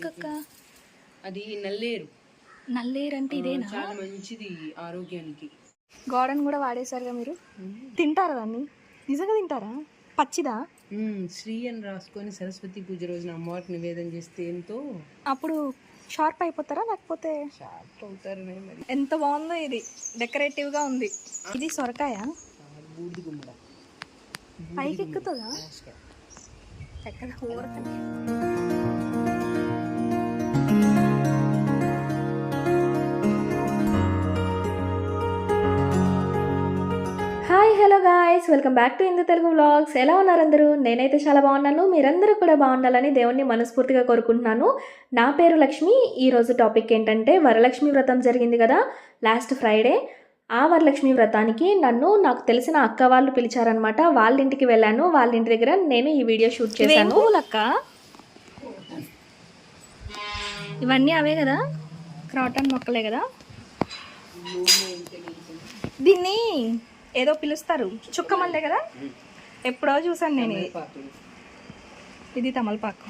మొక్కక్క అది నల్లేరు. నల్లేరు అంటే ఇదేనా? చాలా మంచిది ఆరోగ్యానికి. గోడను కూడా వాడేశారుగా మీరు? తింటారా దాన్ని? నిజంగా తింటారా? పచ్చిదా? శ్రీ అని రాసుకొని సరస్వతి పూజ రోజున అమ్మవారికి నివేదన చేస్తే ఎంతో అప్పుడు షార్ప్ అయిపోతారా? లేకపోతే షార్ప్ అవుతారనే మరి. ఎంత బాగుందో ఇది. డెకరేటివ్గా ఉంది. ఇది సొరకాయ? పైకి ఎక్కుతుందా. ఎక్కడ hi hello guys welcome back to Indu Telugu vlogs ఎలా ఉన్నారు అందరూ? నేనైతే చాలా బాగున్నాను. మీరందరూ కూడా బాగుండాలని దేవుణ్ణి మనస్ఫూర్తిగా కోరుకుంటున్నాను. నా పేరు లక్ష్మి. ఈరోజు టాపిక్ ఏంటంటే వరలక్ష్మి వ్రతం జరిగింది కదా లాస్ట్ ఫ్రైడే ఆ వరలక్ష్మి వ్రతానికి నన్ను నాకు తెలిసిన అక్క వాళ్ళు పిలిచారనమాట వాళ్ళ ఇంటికి వెళ్ళాను. వాళ్ళ ఇంటి దగ్గర నేను ఈ వీడియో షూట్ చేశాను. అక్క ఇవన్నీ అవే కదా? క్రాటన్ మొక్కలే కదా? దీన్ని ఏదో పిలుస్తారు. చుక్కమల్లే కదా? ఎప్పుడో చూసాను నేను ఇది. తమలపాకు.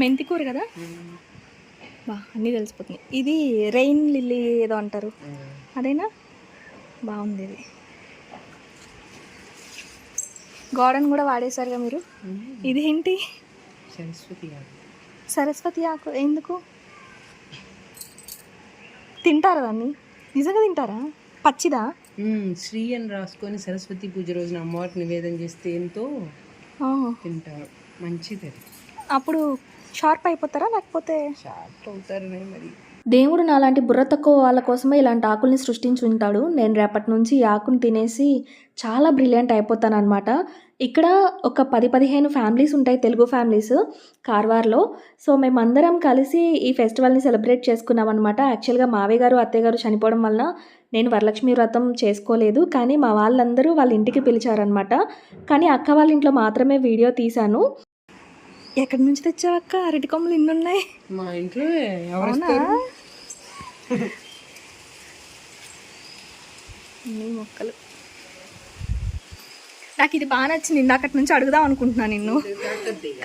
మెంతి కూర కదా. బా అన్నీ తెలిసిపోతున్నాయి. ఇది రెయిన్ లిల్లీ ఏదో అంటారు. అదేనా? బాగుంది ఇది. గోడను కూడా వాడేశారుగా మీరు. ఇది ఏంటి? సరస్వతి ఆకు. ఎందుకు? తింటారా దాన్ని? నిజంగా తింటారా? పచ్చిదా? శ్రీ అని రాసుకొని సరస్వతి పూజ రోజున అమ్మవారికి నివేదన చేస్తే ఎంతో. తింటారు. మంచిది. అప్పుడు షార్ప్ అయిపోతారా? లేకపోతే షార్ప్ అవుతారనే మరి. దేవుడు నాలాంటి బుర్ర తక్కువ వాళ్ళ కోసమే ఇలాంటి ఆకుల్ని సృష్టించి ఉంటాడు నేను రేపటి నుంచి ఈ ఆకుని తినేసి చాలా బ్రిలియంట్ అయిపోతానమాట ఇక్కడ ఒక పది పదిహేను ఫ్యామిలీస్ ఉంటాయి తెలుగు ఫ్యామిలీస్ కార్వార్లో. సో మేమందరం కలిసి ఈ ఫెస్టివల్ని సెలబ్రేట్ చేసుకున్నాం అనమాట యాక్చువల్గా మావయ్య గారు అత్తయ్య గారు చనిపోవడం వలన నేను వరలక్ష్మి వ్రతం చేసుకోలేదు. కానీ మా వాళ్ళందరూ వాళ్ళ ఇంటికి పిలిచారనమాట కానీ అక్క వాళ్ళ ఇంట్లో మాత్రమే వీడియో తీశాను. ఎక్కడి నుంచి తెచ్చావక్క అరటి కొమ్మలు ఇన్ని ఉన్నాయి మా ఇంట్లో అవునా? మొక్కలు. నాకు ఇది బాగా నచ్చింది. ఇందాకటి నుంచి అడుగుదాం అనుకుంటున్నాను నిన్ను.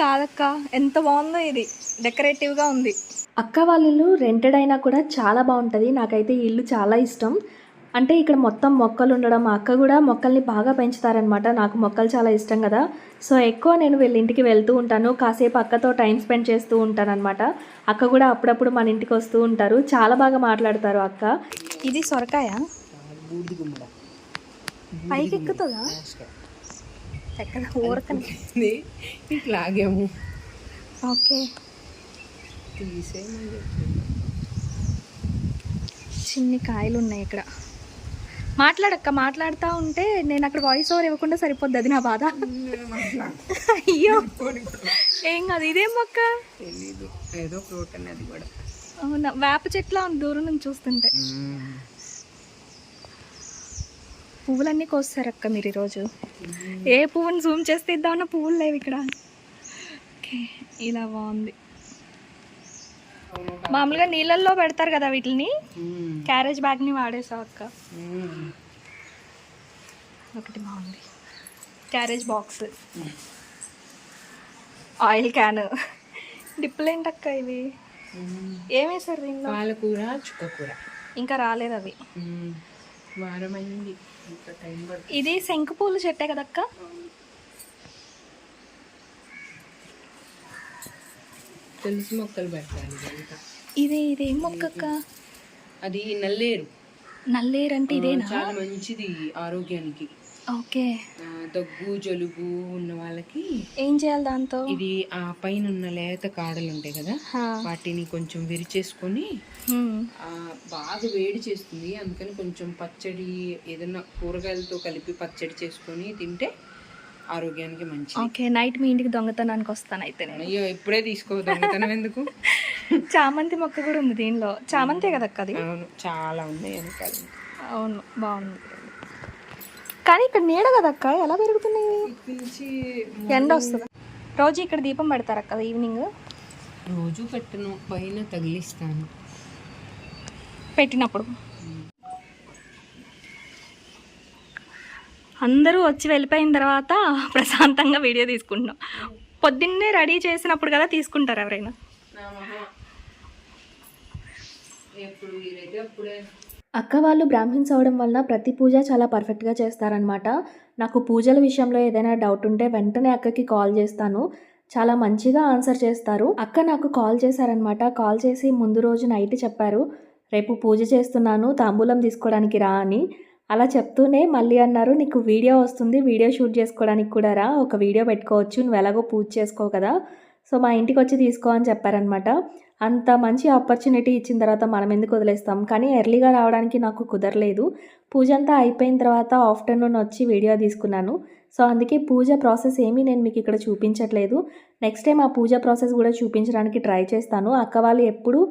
కాదక్క ఎంత బాగుందో ఇది. డెకరేటివ్గా ఉంది. అక్క వాళ్ళ ఇల్లు రెంటెడ్ అయినా కూడా చాలా బాగుంటుంది. నాకైతే ఈ ఇల్లు చాలా ఇష్టం. అంటే ఇక్కడ మొత్తం మొక్కలు ఉండడం మా అక్క కూడా మొక్కల్ని బాగా పెంచుతారనమాట నాకు మొక్కలు చాలా ఇష్టం కదా. సో ఎక్కువ నేను వీళ్ళ ఇంటికి వెళ్తూ ఉంటాను. కాసేపు అక్కతో టైం స్పెండ్ చేస్తూ ఉంటాను అనమాట అక్క కూడా అప్పుడప్పుడు మన ఇంటికి వస్తూ ఉంటారు. చాలా బాగా మాట్లాడతారు అక్క. ఇది సొరకాయ? పైకి ఎక్కుతుందా. ఎక్కడ ఊరకని? లాగాము. ఓకే. చిన్ని కాయలు ఉన్నాయి ఇక్కడ. మాట్లాడక్క మాట్లాడుతూ ఉంటే నేను అక్కడ వాయిస్ ఓవర్ ఇవ్వకుండా సరిపోద్ది అది నా బాధ. అయ్యో ఏం కాదు ఇదేం మొక్క తెలీదు ఏదో ఫ్రూట్ అనేది కూడా. అవునా వేప చెట్ల ఉంది దూరం నుంచి చూస్తుంటే. పువ్వులన్నీ కోస్తారు అక్క మీరు ఈరోజు. ఏ పువ్వుని జూమ్ చేస్తే ఇద్దామన్నా పువ్వులు లేవు ఇక్కడ. ఓకే ఇలా బాగుంది. మామూలుగా నీళ్ళల్లో పెడతారు కదా వీటిని. క్యారేజ్ బ్యాగ్ని వాడేసావు అక్క. ఒకటి బాగుంది. Carriage box. Oil can. డిప్పులు ఏంటక్క ఇవి. ఏమేసారు దీనిలో? పాలకూర చుక్కకూర ఇంకా రాలేదు అవి. మ్మ్. వారం అయింది. ఇంకా టైం పడుతుంది. ఇది శంకు పూలు చెట్టే కదక్క? తులసి మొక్కలు పెట్టాలి ఇది ఇది మొక్కక్క అది నల్లేరు. నల్లేరు అంటే ఇదేనా? చాలా మంచిది ఆరోగ్యానికి. ఓకే. ఆ, దగ్గు జలుబు ఉన్న వాళ్ళకి ఏం చేయాలి దాంతో? ఇది ఆ పైన ఉన్న లేత కాడలు ఉంటాయి కదా హా. వాటిని కొంచెం విరిచేసుకొని హ్మ్. ఆ, బాగా వేడి చేస్తుంది. అందుకని కొంచెం పచ్చడి ఏదైనా కూరగాయలతో కలిపి పచ్చడి చేసుకొని తింటే ఆరోగ్యానికి మంచిది. ఓకే నైట్ మీ ఇంటికి దొంగతనానికి వస్తాను అయితే నేను. అయ్యో ఇప్పుడే తీసుకో దొంగతనం ఎందుకు? చామంతి మొక్క కూడా ఉంది దీనిలో. చామంతే కదక్క అది? అవును చాలా ఉన్నాయి వెనకాల. అవును బాగుంది. కానీ ఇక్కడ నీడ కదక్క ఎలా పెరుగుతున్నాయి? పిలిచి ఎండ వస్తుంది? రోజు ఇక్కడ దీపం పెడతారు అక్క ఈవినింగ్. రోజు పెట్టను పైన తగిలిస్తాను. పెట్టినప్పుడు. అందరూ వచ్చి వెళ్ళిపోయిన తర్వాత ప్రశాంతంగా వీడియో తీసుకుంటున్నాం. పొద్దున్నే రెడీ చేసినప్పుడు కదా తీసుకుంటారు ఎవరైనా. అక్క వాళ్ళు బ్రాహ్మిన్స్ అవడం వలన ప్రతి పూజ చాలా పర్ఫెక్ట్గా చేస్తారనమాట నాకు పూజల విషయంలో ఏదైనా డౌట్ ఉంటే వెంటనే అక్కకి కాల్ చేస్తాను. చాలా మంచిగా ఆన్సర్ చేస్తారు. అక్క నాకు కాల్ చేశారనమాట కాల్ చేసి ముందు రోజు నైట్ చెప్పారు. రేపు పూజ చేస్తున్నాను. తాంబూలం తీసుకోవడానికి రా అని. అలా చెప్తూనే మళ్ళీ అన్నారు నీకు వీడియో వస్తుంది వీడియో షూట్ చేసుకోవడానికి కూడా రా ఒక వీడియో పెట్టుకోవచ్చు నువ్వు ఎలాగో పూజ చేసుకో కదా సో మా ఇంటికి వచ్చి తీసుకో అని చెప్పారనమాట అంత మంచి ఆపర్చునిటీ ఇచ్చిన తర్వాత మనం ఎందుకు వదిలేస్తాం? కానీ ఎర్లీగా రావడానికి నాకు కుదరలేదు. పూజ అంతా అయిపోయిన తర్వాత ఆఫ్టర్నూన్ వచ్చి వీడియో తీసుకున్నాను. సో అందుకే పూజ ప్రాసెస్ ఏమీ నేను మీకు ఇక్కడ చూపించట్లేదు. నెక్స్ట్ టైం ఆ పూజ ప్రాసెస్ కూడా చూపించడానికి ట్రై చేస్తాను. అక్క వాళ్ళు ఎప్పుడు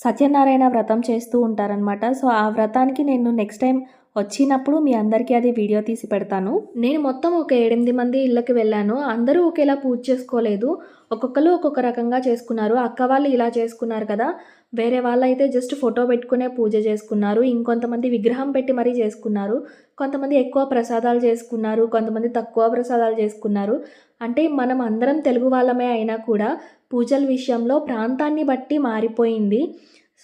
సత్యనారాయణ వ్రతం చేస్తూ ఉంటారనమాట సో ఆ వ్రతానికి నేను నెక్స్ట్ టైం వచ్చినప్పుడు మీ అందరికీ అది వీడియో తీసి పెడతాను. నేను మొత్తం ఒక ఎనిమిది మంది ఇళ్ళకి వెళ్ళాను. అందరూ ఒకేలా పూజ చేసుకోలేదు. ఒక్కొక్కరు ఒక్కొక్క రకంగా చేసుకున్నారు. అక్క వాళ్ళు ఇలా చేసుకున్నారు కదా. వేరే వాళ్ళు అయితే జస్ట్ ఫోటో పెట్టుకునే పూజ చేసుకున్నారు. ఇంకొంతమంది విగ్రహం పెట్టి మరీ చేసుకున్నారు. కొంతమంది ఎక్కువ ప్రసాదాలు చేసుకున్నారు. కొంతమంది తక్కువ ప్రసాదాలు చేసుకున్నారు. అంటే మనం అందరం తెలుగు వాళ్ళమే అయినా కూడా పూజల విషయంలో ప్రాంతాన్ని బట్టి మారిపోయింది.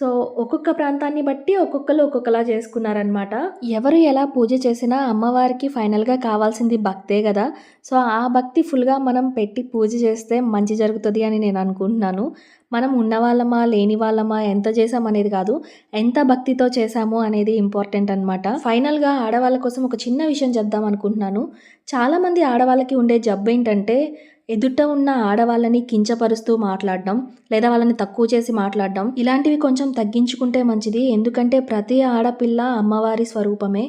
సో ఒక్కొక్క ప్రాంతాన్ని బట్టి ఒక్కొక్కరు ఒక్కొక్కలా చేసుకున్నారనమాట ఎవరు ఎలా పూజ చేసినా అమ్మవారికి ఫైనల్గా కావాల్సింది భక్తే కదా. సో ఆ భక్తి ఫుల్గా మనం పెట్టి పూజ చేస్తే మంచి జరుగుతుంది అని నేను అనుకుంటున్నాను. మనం ఉన్నవాళ్ళమా లేని వాళ్ళమా ఎంత చేసాం అనేది కాదు ఎంత భక్తితో చేసాము అనేది ఇంపార్టెంట్ అనమాట ఫైనల్గా ఆడవాళ్ళ కోసం ఒక చిన్న విషయం చెప్దాం అనుకుంటున్నాను. చాలామంది ఆడవాళ్ళకి ఉండే జబ్బు ఏంటంటే ఎదుట ఉన్న ఆడవాళ్ళని కించపరుస్తూ మాట్లాడడం లేదా వాళ్ళని తక్కువ చేసి మాట్లాడడం ఇలాంటివి కొంచెం తగ్గించుకుంటే మంచిది. ఎందుకంటే ప్రతి ఆడపిల్ల అమ్మవారి స్వరూపమే.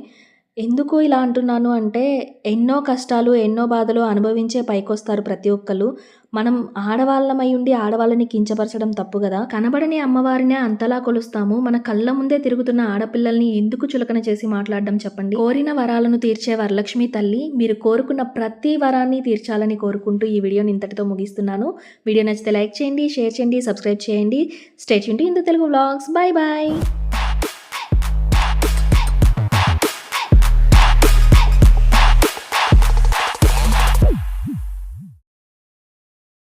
ఎందుకు ఇలా అంటున్నాను అంటే ఎన్నో కష్టాలు ఎన్నో బాధలు అనుభవించే పైకొస్తారు ప్రతి ఒక్కరు మనం ఆడవాళ్ళమై ఉండి ఆడవాళ్ళని కించపరచడం తప్పు కదా. కనబడని అమ్మవారినే అంతలా కొలుస్తాము. మన కళ్ళ ముందే తిరుగుతున్న ఆడపిల్లల్ని ఎందుకు చులకన చేసి మాట్లాడడం చెప్పండి. కోరిన వరాలను తీర్చే వరలక్ష్మి తల్లి మీరు కోరుకున్న ప్రతి వరాన్ని తీర్చాలని కోరుకుంటూ ఈ వీడియోని ఇంతటితో ముగిస్తున్నాను. వీడియో నచ్చితే లైక్ చేయండి షేర్ చేయండి సబ్స్క్రైబ్ చేయండి. Stay tuned to Indu Telugu vlogs. Bye bye